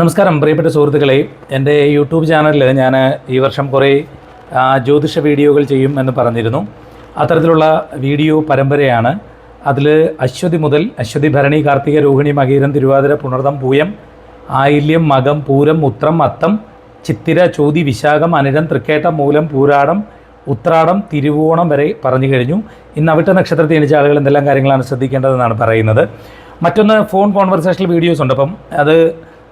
നമസ്കാരം പ്രിയപ്പെട്ട സുഹൃത്തുക്കളെ. എന്റെ യൂട്യൂബ് ചാനലിൽ ഞാൻ ഈ വർഷം കുറേ ജ്യോതിഷ വീഡിയോകൾ ചെയ്യും എന്ന് പറഞ്ഞിരുന്നു. അത്തരത്തിലുള്ള വീഡിയോ പരമ്പരയാണ്. അതിൽ അശ്വതി മുതൽ അശ്വതി ഭരണി കാർത്തിക രോഹിണി മകീരം തിരുവാതിര പുണർതം പൂയം ആയില്യം മകം പൂരം ഉത്രം അത്തം ചിത്തിര ചോതി വിശാഖം അനിഴം തൃക്കേട്ട മൂലം പൂരാടം ഉത്രാടം തിരുവോണം വരെ പറഞ്ഞു കഴിഞ്ഞു. ഇന്ന് അവിട്ട നക്ഷത്രത്തിൽ എണിച്ച ആളുകൾ എന്തെല്ലാം കാര്യങ്ങളാണ് ശ്രദ്ധിക്കേണ്ടതെന്നാണ് പറയുന്നത്. മറ്റൊന്ന് ഫോൺ കോൺവെർസേഷണൽ വീഡിയോസ് ഉണ്ട്. അപ്പം അത്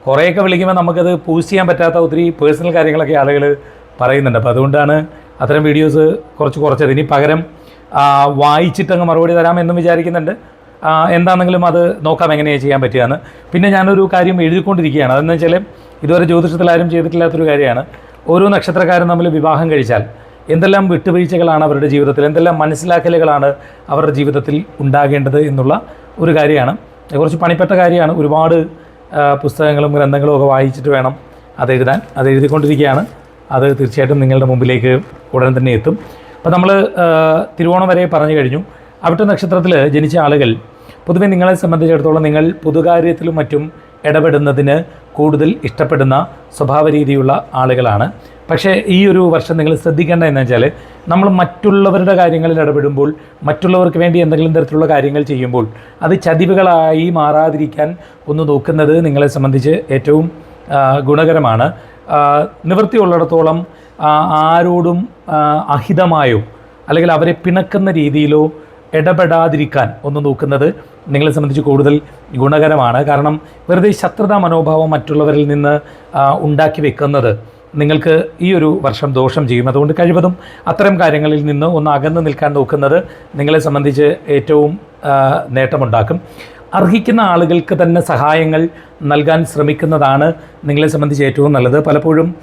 കുറേയൊക്കെ വിളിക്കുമ്പോൾ നമുക്കത് പോസ്റ്റ് ചെയ്യാൻ പറ്റാത്ത ഒത്തിരി പേഴ്സണൽ കാര്യങ്ങളൊക്കെ ആളുകൾ പറയുന്നുണ്ട്. അപ്പോൾ അതുകൊണ്ടാണ് അത്തരം വീഡിയോസ് കുറച്ച് കുറച്ചത്. ഇനി പകരം വായിച്ചിട്ടങ്ങ് മറുപടി തരാമെന്നും വിചാരിക്കുന്നുണ്ട്. എന്താണെങ്കിലും അത് നോക്കാം എങ്ങനെയാണ് ചെയ്യാൻ പറ്റുകയെന്ന്. പിന്നെ ഞാനൊരു കാര്യം എഴുതിക്കൊണ്ടിരിക്കുകയാണ്. അതെന്ന് വെച്ചാൽ ഇതുവരെ ജ്യോതിഷത്തിൽ ആരും ചെയ്തിട്ടില്ലാത്തൊരു കാര്യമാണ്. ഓരോ നക്ഷത്രക്കാരും തമ്മിൽ വിവാഹം കഴിച്ചാൽ എന്തെല്ലാം വിട്ടുവീഴ്ചകളാണ് അവരുടെ ജീവിതത്തിൽ എന്തെല്ലാം മനസ്സിലാക്കലുകളാണ് അവരുടെ ജീവിതത്തിൽ ഉണ്ടാകേണ്ടത് എന്നുള്ള ഒരു കാര്യമാണ്. കുറച്ച് പണിപ്പെട്ട കാര്യമാണ്. ഒരുപാട് പുസ്തകങ്ങളും ഗ്രന്ഥങ്ങളും ഒക്കെ വായിച്ചിട്ട് വേണം അത് എഴുതാൻ. അത് എഴുതിക്കൊണ്ടിരിക്കുകയാണ്. അത് തീർച്ചയായിട്ടും നിങ്ങളുടെ മുമ്പിലേക്ക് ഉടൻ തന്നെ എത്തും. അപ്പോൾ നമ്മൾ തിരുവോണം വരെ പറഞ്ഞു കഴിഞ്ഞു. അവിട്ട നക്ഷത്രത്തിൽ ജനിച്ച ആളുകൾ പൊതുവെ നിങ്ങളെ സംബന്ധിച്ചിടത്തോളം നിങ്ങൾ പൊതുകാര്യത്തിലും മറ്റും ഇടപെടുന്നതിന് കൂടുതൽ ഇഷ്ടപ്പെടുന്ന സ്വഭാവ രീതിയുള്ള ആളുകളാണ്. പക്ഷേ ഈ ഒരു വർഷം നിങ്ങൾ ശ്രദ്ധിക്കേണ്ട എന്ന് വെച്ചാൽ നമ്മൾ മറ്റുള്ളവരുടെ കാര്യങ്ങളിൽ ഇടപെടുമ്പോൾ മറ്റുള്ളവർക്ക് വേണ്ടി എന്തെങ്കിലും തരത്തിലുള്ള കാര്യങ്ങൾ ചെയ്യുമ്പോൾ അത് ചതിവുകളായി മാറാതിരിക്കാൻ ഒന്ന് നോക്കുന്നത് നിങ്ങളെ സംബന്ധിച്ച് ഏറ്റവും ഗുണകരമാണ്. നിവൃത്തിയുള്ളിടത്തോളം ആരോടും അഹിതമായോ അല്ലെങ്കിൽ അവരെ പിണക്കുന്ന രീതിയിലോ ഇടപെടാതിരിക്കാൻ ഒന്ന് നോക്കുന്നത് നിങ്ങളെ സംബന്ധിച്ച് കൂടുതൽ ഗുണകരമാണ്. കാരണം വെറുതെ ശത്രുതാ മനോഭാവം മറ്റുള്ളവരിൽ നിന്ന് ഉണ്ടാക്കി വെക്കുന്നത് നിങ്ങൾക്ക് ഈ ഒരു വർഷം ദോഷം ചെയ്യും. അതുകൊണ്ട് കഴിവതും അത്തരം കാര്യങ്ങളിൽ നിന്ന് ഒന്ന് അകന്നു നിൽക്കാൻ നോക്കുന്നത് നിങ്ങളെ സംബന്ധിച്ച് ഏറ്റവും നേട്ടമുണ്ടാക്കും. അർഹിക്കുന്ന ആളുകൾക്ക് തന്നെ സഹായങ്ങൾ നൽകാൻ ശ്രമിക്കുന്നതാണ് നിങ്ങളെ സംബന്ധിച്ച് ഏറ്റവും നല്ലത്. പലപ്പോഴും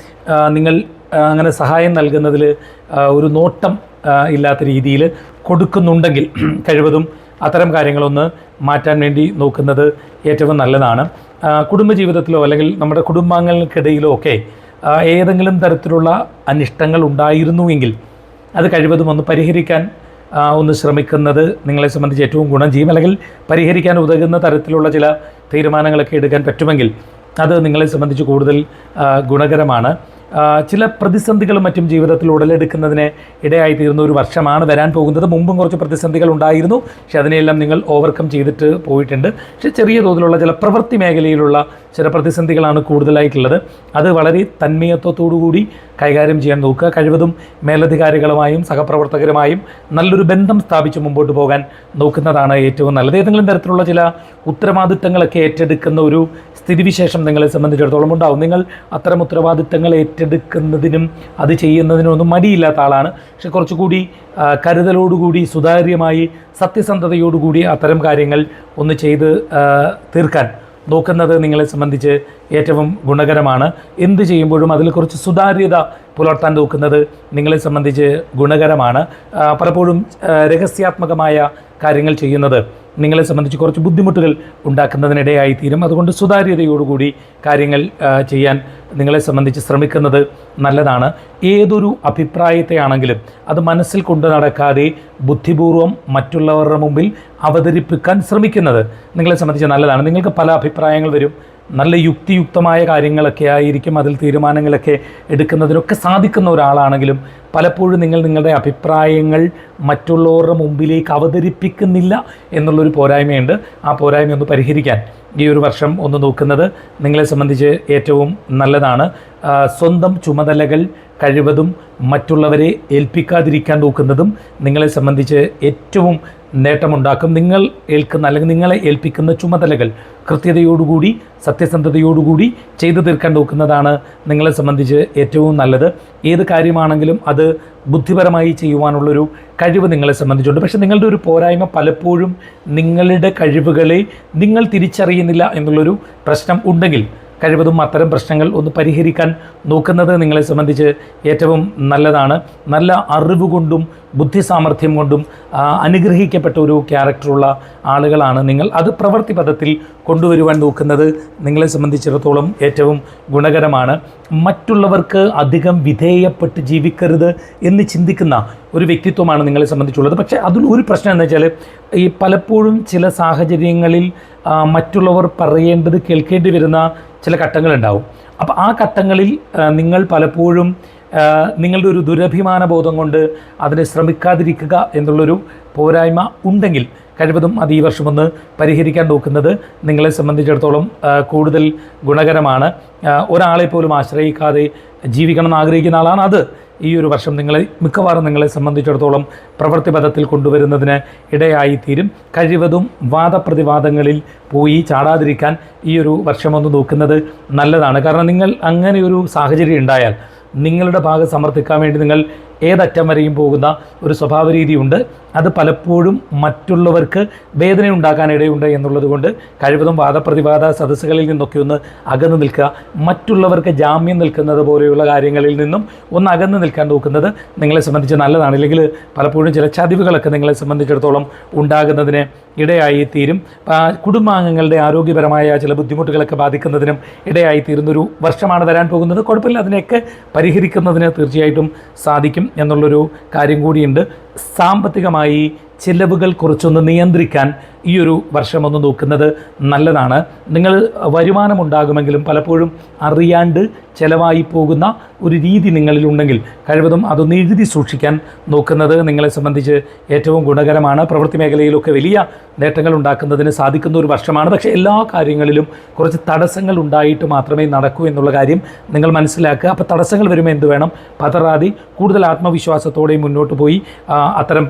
നിങ്ങൾ അങ്ങനെ സഹായം നൽകുന്നതിൽ ഒരു നോട്ടം ഇല്ലാത്ത രീതിയിൽ കൊടുക്കുന്നുണ്ടെങ്കിൽ കഴിവതും അത്തരം കാര്യങ്ങളൊന്ന് മാറ്റാൻ വേണ്ടി നോക്കുന്നത് ഏറ്റവും നല്ലതാണ്. കുടുംബജീവിതത്തിലോ അല്ലെങ്കിൽ നമ്മുടെ കുടുംബാംഗങ്ങൾക്കിടയിലോ ഒക്കെ ഏതെങ്കിലും തരത്തിലുള്ള അനിഷ്ടങ്ങൾ ഉണ്ടായിരുന്നുവെങ്കിൽ അത് കഴിവതും ഒന്ന് പരിഹരിക്കാൻ ഒന്ന് ശ്രമിക്കുന്നത് നിങ്ങളെ സംബന്ധിച്ച് ഏറ്റവും ഗുണം ചെയ്യും. അല്ലെങ്കിൽ പരിഹരിക്കാൻ ഉതകുന്ന തരത്തിലുള്ള ചില തീരുമാനങ്ങളൊക്കെ എടുക്കാൻ പറ്റുമെങ്കിൽ അത് നിങ്ങളെ സംബന്ധിച്ച് കൂടുതൽ ഗുണകരമാണ്. ചില പ്രതിസന്ധികളും മറ്റും ജീവിതത്തിൽ ഉടലെടുക്കുന്നതിന് ഇടയായി തീരുന്ന ഒരു വർഷമാണ് വരാൻ പോകുന്നത്. മുമ്പും കുറച്ച് പ്രതിസന്ധികൾ ഉണ്ടായിരുന്നു. പക്ഷെ അതിനെയെല്ലാം നിങ്ങൾ ഓവർകം ചെയ്തിട്ട് പോയിട്ടുണ്ട്. പക്ഷേ ചെറിയ തോതിലുള്ള ചില പ്രവൃത്തി മേഖലയിലുള്ള ചില പ്രതിസന്ധികളാണ് കൂടുതലായിട്ടുള്ളത്. അത് വളരെ കൂടി കൈകാര്യം ചെയ്യാൻ നോക്കുക. കഴിവതും മേലധികാരികളുമായും സഹപ്രവർത്തകരുമായും നല്ലൊരു ബന്ധം സ്ഥാപിച്ച് മുമ്പോട്ട് പോകാൻ നോക്കുന്നതാണ് ഏറ്റവും നല്ലത്. ഏതെങ്കിലും തരത്തിലുള്ള ചില ഉത്തരവാദിത്തങ്ങളൊക്കെ ഏറ്റെടുക്കുന്ന ഒരു സ്ഥിതിവിശേഷം നിങ്ങളെ സംബന്ധിച്ചിടത്തോളം ഉണ്ടാവും. നിങ്ങൾ അത്തരം ഉത്തരവാദിത്തങ്ങൾ ഏറ്റെടുക്കുന്നതിനും അത് ചെയ്യുന്നതിനും ഒന്നും മടിയില്ലാത്ത ആളാണ്. പക്ഷെ കുറച്ചുകൂടി കരുതലോടുകൂടി സുതാര്യമായി സത്യസന്ധതയോടുകൂടി അത്തരം കാര്യങ്ങൾ ഒന്ന് ചെയ്ത് തീർക്കാൻ നോക്കുന്നത് നിങ്ങളെ സംബന്ധിച്ച് ഏറ്റവും ഗുണകരമാണ്. എന്ത് ചെയ്യുമ്പോഴും അതിൽ കുറച്ച് സുതാര്യത പുലർത്താൻ നോക്കുന്നത് നിങ്ങളെ സംബന്ധിച്ച് ഗുണകരമാണ്. പലപ്പോഴും രഹസ്യാത്മകമായ കാര്യങ്ങൾ ചെയ്യുന്നത് നിങ്ങളെ സംബന്ധിച്ച് കുറച്ച് ബുദ്ധിമുട്ടുകൾ ഉണ്ടാക്കുന്നതിനിടയായി തീരും അതുകൊണ്ട് സുതാര്യതയോടുകൂടി കാര്യങ്ങൾ ചെയ്യാൻ നിങ്ങളെ സംബന്ധിച്ച് ശ്രമിക്കുന്നത് നല്ലതാണ്. ഏതൊരു അഭിപ്രായത്തെയാണെങ്കിലും അത് മനസ്സിൽ കൊണ്ടു നടക്കാതെ ബുദ്ധിപൂർവം മറ്റുള്ളവരുടെ മുമ്പിൽ അവതരിപ്പിക്കാൻ ശ്രമിക്കുന്നത് നിങ്ങളെ സംബന്ധിച്ച് നല്ലതാണ്. നിങ്ങൾക്ക് പല അഭിപ്രായങ്ങൾ വരും. നല്ല യുക്തിയുക്തമായ കാര്യങ്ങളൊക്കെ ആയിരിക്കും അതിൽ തീരുമാനങ്ങളൊക്കെ എടുക്കുന്നതിനൊക്കെ സാധിക്കുന്ന ഒരാളാണെങ്കിലും പലപ്പോഴും നിങ്ങൾ നിങ്ങളുടെ അഭിപ്രായങ്ങൾ മറ്റുള്ളവരുടെ മുമ്പിലേക്ക് അവതരിപ്പിക്കുന്നില്ല എന്നുള്ളൊരു പോരായ്മയുണ്ട്. ആ പോരായ്മ ഒന്ന് പരിഹരിക്കാൻ ഈ ഒരു വർഷം ഒന്ന് നോക്കുന്നത് നിങ്ങളെ സംബന്ധിച്ച് ഏറ്റവും നല്ലതാണ്. സ്വന്തം ചുമതലകൾ കഴിവതും മറ്റുള്ളവരെ ഏൽപ്പിക്കാതിരിക്കാൻ നോക്കുന്നതും നിങ്ങളെ സംബന്ധിച്ച് ഏറ്റവും നേട്ടമുണ്ടാക്കും. നിങ്ങൾ ഏൽക്കുന്ന അല്ലെങ്കിൽ നിങ്ങളെ ഏൽപ്പിക്കുന്ന ചുമതലകൾ കൃത്യതയോടുകൂടി സത്യസന്ധതയോടുകൂടി ചെയ്തു തീർക്കാൻ നോക്കുന്നതാണ് നിങ്ങളെ സംബന്ധിച്ച് ഏറ്റവും നല്ലത്. ഏത് കാര്യമാണെങ്കിലും അത് ബുദ്ധിപരമായി ചെയ്യുവാനുള്ളൊരു കഴിവ് നിങ്ങളെ സംബന്ധിച്ചുണ്ട്. പക്ഷേ നിങ്ങളുടെ ഒരു പോരായ്മ പലപ്പോഴും നിങ്ങളുടെ കഴിവുകളെ നിങ്ങൾ തിരിച്ചറിയുന്നില്ല എന്നുള്ളൊരു പ്രശ്നം ഉണ്ടെങ്കിൽ കഴിവതും അത്തരം പ്രശ്നങ്ങൾ ഒന്ന് പരിഹരിക്കാൻ നോക്കുന്നത് നിങ്ങളെ സംബന്ധിച്ച് ഏറ്റവും നല്ലതാണ്. നല്ല അറിവ് കൊണ്ടും ബുദ്ധി സാമർഥ്യം കൊണ്ടും അനുഗ്രഹിക്കപ്പെട്ട ഒരു ക്യാരക്ടറുള്ള ആളുകളാണ് നിങ്ങൾ. അത് പ്രവൃത്തി പദത്തിൽ കൊണ്ടുവരുവാൻ നോക്കുന്നത് നിങ്ങളെ സംബന്ധിച്ചിടത്തോളം ഏറ്റവും ഗുണകരമാണ്. മറ്റുള്ളവർക്ക് അധികം വിധേയപ്പെട്ട് ജീവിക്കരുത് എന്ന് ചിന്തിക്കുന്ന ഒരു വ്യക്തിത്വമാണ് നിങ്ങളെ സംബന്ധിച്ചുള്ളത്. പക്ഷേ അതിൽ ഒരു പ്രശ്നം എന്ന് വെച്ചാൽ ഈ പലപ്പോഴും ചില സാഹചര്യങ്ങളിൽ മറ്റുള്ളവർ പറയേണ്ടത് കേൾക്കേണ്ടി വരുന്ന ചില ഘട്ടങ്ങളുണ്ടാവും. അപ്പോൾ ആ ഘട്ടങ്ങളിൽ നിങ്ങൾ പലപ്പോഴും നിങ്ങളുടെ ഒരു ദുരഭിമാന ബോധം കൊണ്ട് അതിനെ ശ്രമിക്കാതിരിക്കുക എന്നുള്ളൊരു പോരായ്മ ഉണ്ടെങ്കിൽ കഴിവതും അത് ഈ വർഷം ഒന്ന് പരിഹരിക്കാൻ നോക്കുന്നത് നിങ്ങളെ സംബന്ധിച്ചിടത്തോളം കൂടുതൽ ഗുണകരമാണ്. ഒരാളെ പോലും ആശ്രയിക്കാതെ ജീവിക്കണം എന്ന് ആഗ്രഹിക്കുന്ന ആളാണ് അത്. ഈ ഒരു വർഷം നിങ്ങളെ മിക്കവാറും നിങ്ങളെ സംബന്ധിച്ചിടത്തോളം പ്രവൃത്തിപഥത്തിൽ കൊണ്ടുവരുന്നതിന് ഇടയായിത്തീരും കഴിവതും വാദപ്രതിവാദങ്ങളിൽ പോയി ചാടാതിരിക്കാൻ ഈ ഒരു വർഷം ഒന്ന് നോക്കുന്നത് നല്ലതാണ്. കാരണം നിങ്ങൾ അങ്ങനെ ഒരു സാഹചര്യം ഉണ്ടായാൽ നിങ്ങളുടെ ഭാഗം സമർത്ഥിക്കാൻ വേണ്ടി നിങ്ങൾ ഏതറ്റം വരെയും പോകുന്ന ഒരു സ്വഭാവ രീതിയുണ്ട് അത് പലപ്പോഴും മറ്റുള്ളവർക്ക് വേദന ഉണ്ടാക്കാനിടയുണ്ട് എന്നുള്ളത് കൊണ്ട് കഴിവതും വാദപ്രതിവാദ സദസ്സുകളിൽ നിന്നൊക്കെ ഒന്ന് അകന്നു നിൽക്കുക. മറ്റുള്ളവർക്ക് ജാമ്യം നിൽക്കുന്നത് പോലെയുള്ള കാര്യങ്ങളിൽ നിന്നും ഒന്ന് അകന്നു നിൽക്കാൻ നോക്കുന്നത് നിങ്ങളെ സംബന്ധിച്ച് നല്ലതാണ്. അല്ലെങ്കിൽ പലപ്പോഴും ചില ചതിവുകളൊക്കെ നിങ്ങളെ സംബന്ധിച്ചിടത്തോളം ഉണ്ടാകുന്നതിന് ഇടയായി തീരും. കുടുംബാംഗങ്ങളുടെ ആരോഗ്യപരമായ ചില ബുദ്ധിമുട്ടുകളൊക്കെ ബാധിക്കുന്നതിനും ഇടയായി തീരുന്നൊരു വർഷമാണ് വരാൻ പോകുന്നത്. കുഴപ്പമില്ല. അതിനെയൊക്കെ പരിഹരിക്കുന്നതിന് തീർച്ചയായിട്ടും സാധിക്കും. എന്നുള്ളൊരു കാര്യം കൂടിയുണ്ട്. സാമ്പത്തികമായി ചിലവുകൾ കുറച്ചൊന്ന് നിയന്ത്രിക്കാൻ ഈ ഒരു വർഷം ഒന്ന് നോക്കുന്നത് നല്ലതാണ്. നിങ്ങൾ വരുമാനമുണ്ടാകുമെങ്കിലും പലപ്പോഴും അറിയാണ്ട് ചിലവായി പോകുന്ന ഒരു രീതി നിങ്ങളിലുണ്ടെങ്കിൽ കഴിവതും അതൊന്ന് എഴുതി സൂക്ഷിക്കാൻ നോക്കുന്നത് നിങ്ങളെ സംബന്ധിച്ച് ഏറ്റവും ഗുണകരമാണ്. പ്രവൃത്തി മേഖലയിലൊക്കെ വലിയ നേട്ടങ്ങൾ ഉണ്ടാക്കുന്നതിന് സാധിക്കുന്ന ഒരു വർഷമാണ്. പക്ഷേ എല്ലാ കാര്യങ്ങളിലും കുറച്ച് തടസ്സങ്ങൾ ഉണ്ടായിട്ട് മാത്രമേ നടക്കൂ എന്നുള്ള കാര്യം നിങ്ങൾ മനസ്സിലാക്കുക. അപ്പോൾ തടസ്സങ്ങൾ വരുമ്പോൾ എന്ത് വേണം? പതറാതെ കൂടുതൽ ആത്മവിശ്വാസത്തോടെ മുന്നോട്ട് പോയി അത്തരം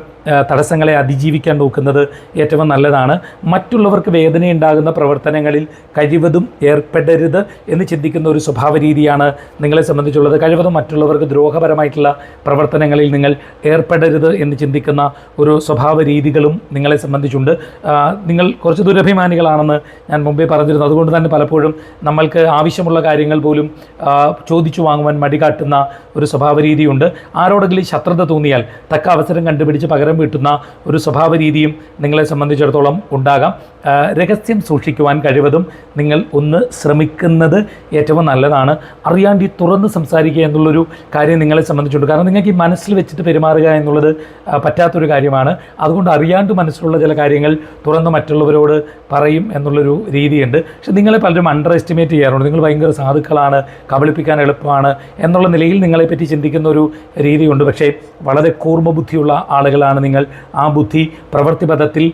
തടസ്സങ്ങളെ അതിജീവിക്കാൻ നോക്കുന്നത് ഏറ്റവും നല്ലതാണ്. മറ്റുള്ളവർക്ക് വേദനയുണ്ടാകുന്ന പ്രവർത്തനങ്ങളിൽ കഴിവതും ഏർപ്പെടരുത് എന്ന് ചിന്തിക്കുന്ന ഒരു സ്വഭാവ രീതിയാണ് നിങ്ങളെ സംബന്ധിച്ചുള്ളത്. കഴിവതും മറ്റുള്ളവർക്ക് ദ്രോഹപരമായിട്ടുള്ള പ്രവർത്തനങ്ങളിൽ നിങ്ങൾ ഏർപ്പെടരുത് എന്ന് ചിന്തിക്കുന്ന ഒരു സ്വഭാവ രീതികളും നിങ്ങളെ സംബന്ധിച്ചുണ്ട്. നിങ്ങൾ കുറച്ച് ദുരഭിമാനികളാണെന്ന് ഞാൻ മുമ്പേ പറഞ്ഞിരുന്നു. അതുകൊണ്ട് തന്നെ പലപ്പോഴും നമ്മൾക്ക് ആവശ്യമുള്ള കാര്യങ്ങൾ പോലും ചോദിച്ചു വാങ്ങുവാൻ മടികാട്ടുന്ന ഒരു സ്വഭാവ രീതിയുണ്ട് ആരോടെങ്കിലും ശത്രുത തോന്നിയാൽ തക്ക അവസരം കണ്ടുപിടിച്ച് പകരം വീട്ടുന്ന ഒരു സ്വഭാവ രീതിയും നിങ്ങളെ സംബന്ധിച്ചിടത്തോളം ഉണ്ടാകാം. രഹസ്യം സൂക്ഷിക്കുവാൻ കഴിവതും നിങ്ങൾ ഒന്ന് ശ്രമിക്കുന്നത് ഏറ്റവും നല്ലതാണ്. അറിയാണ്ട് ഈ തുറന്ന് സംസാരിക്കുക എന്നുള്ളൊരു കാര്യം നിങ്ങളെ സംബന്ധിച്ചുണ്ട്. കാരണം നിങ്ങൾക്ക് ഈ മനസ്സിൽ വെച്ചിട്ട് പെരുമാറുക എന്നുള്ളത് പറ്റാത്തൊരു കാര്യമാണ്. അതുകൊണ്ട് അറിയാണ്ട് മനസ്സിലുള്ള ചില കാര്യങ്ങൾ തുറന്ന് മറ്റുള്ളവരോട് പറയും എന്നുള്ളൊരു രീതിയുണ്ട്. പക്ഷെ നിങ്ങളെ പലരും അണ്ടർ എസ്റ്റിമേറ്റ് ചെയ്യാറുണ്ട്. നിങ്ങൾ ഭയങ്കര സാധുക്കളാണ് കബളിപ്പിക്കാൻ എളുപ്പമാണ് എന്നുള്ള നിലയിൽ നിങ്ങളെപ്പറ്റി ചിന്തിക്കുന്ന ഒരു രീതിയുണ്ട്. പക്ഷേ വളരെ കൂർമ്മബുദ്ധിയുള്ള ആളുകളാണ് നിങ്ങൾ. ആ ബുദ്ധി പ്രവൃത്തിപഥത്തിൽ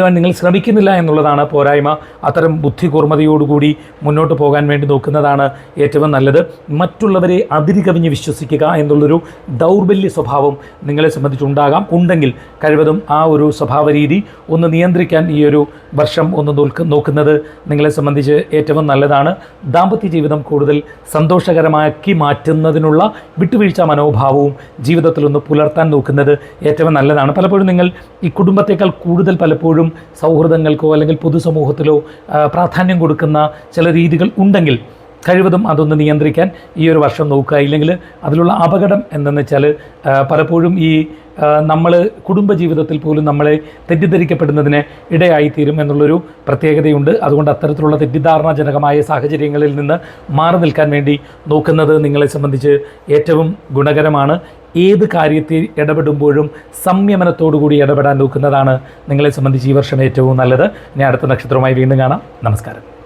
കൊണ്ടുവരുവാൻ നിങ്ങൾ ശ്രമിക്കുന്നില്ല എന്നുള്ളതാണ് പോരായ്മ. അത്തരം ബുദ്ധി കൂർമ്മതയോടുകൂടി മുന്നോട്ട് പോകാൻ വേണ്ടി നോക്കുന്നതാണ് ഏറ്റവും നല്ലത്. മറ്റുള്ളവരെ അതിരികവിഞ്ഞ് വിശ്വസിക്കുക എന്നുള്ളൊരു ദൗർബല്യ സ്വഭാവം നിങ്ങളെ സംബന്ധിച്ചുണ്ടാകാം. ഉണ്ടെങ്കിൽ കഴിവതും ആ ഒരു സ്വഭാവ രീതി ഒന്ന് നിയന്ത്രിക്കാൻ ഈ ഒരു വർഷം ഒന്ന് നോക്ക് നോക്കുന്നത് നിങ്ങളെ സംബന്ധിച്ച് ഏറ്റവും നല്ലതാണ്. ദാമ്പത്യ ജീവിതം കൂടുതൽ സന്തോഷകരമാക്കി മാറ്റുന്നതിനുള്ള വിട്ടുവീഴ്ച മനോഭാവവും ജീവിതത്തിൽ ഒന്ന് പുലർത്താൻ നോക്കുന്നത് ഏറ്റവും നല്ലതാണ്. പലപ്പോഴും നിങ്ങൾ ഈ കുടുംബത്തേക്കാൾ കൂടുതൽ പലപ്പോഴും സൗഹൃദങ്ങൾക്കോ അല്ലെങ്കിൽ പൊതുസമൂഹത്തിലോ പ്രാധാന്യം കൊടുക്കുന്ന ചില രീതികൾ ഉണ്ടെങ്കിൽ കഴിവതും അതൊന്ന് നിയന്ത്രിക്കാൻ ഈ ഒരു വർഷം നോക്കുക. ഇല്ലെങ്കിൽ അതിലുള്ള അപകടം എന്തെന്ന് വെച്ചാൽ പലപ്പോഴും ഈ നമ്മൾ കുടുംബജീവിതത്തിൽ പോലും നമ്മളെ തെറ്റിദ്ധരിക്കപ്പെടുന്നതിന് ഇടയായിത്തീരും എന്നുള്ളൊരു പ്രത്യേകതയുണ്ട്. അതുകൊണ്ട് അത്തരത്തിലുള്ള തെറ്റിദ്ധാരണാജനകമായ സാഹചര്യങ്ങളിൽ നിന്ന് മാറി നിൽക്കാൻ വേണ്ടി നോക്കുന്നത് നിങ്ങളെ സംബന്ധിച്ച് ഏറ്റവും ഗുണകരമാണ്. ഏത് കാര്യത്തിൽ ഇടപെടുമ്പോഴും സംയമനത്തോടുകൂടി ഇടപെടാൻ നോക്കുന്നതാണ് നിങ്ങളെ സംബന്ധിച്ച് ഈ വർഷം ഏറ്റവും നല്ലത്. ഞാൻ അടുത്ത നക്ഷത്രവുമായി വീണ്ടും കാണാം. നമസ്കാരം.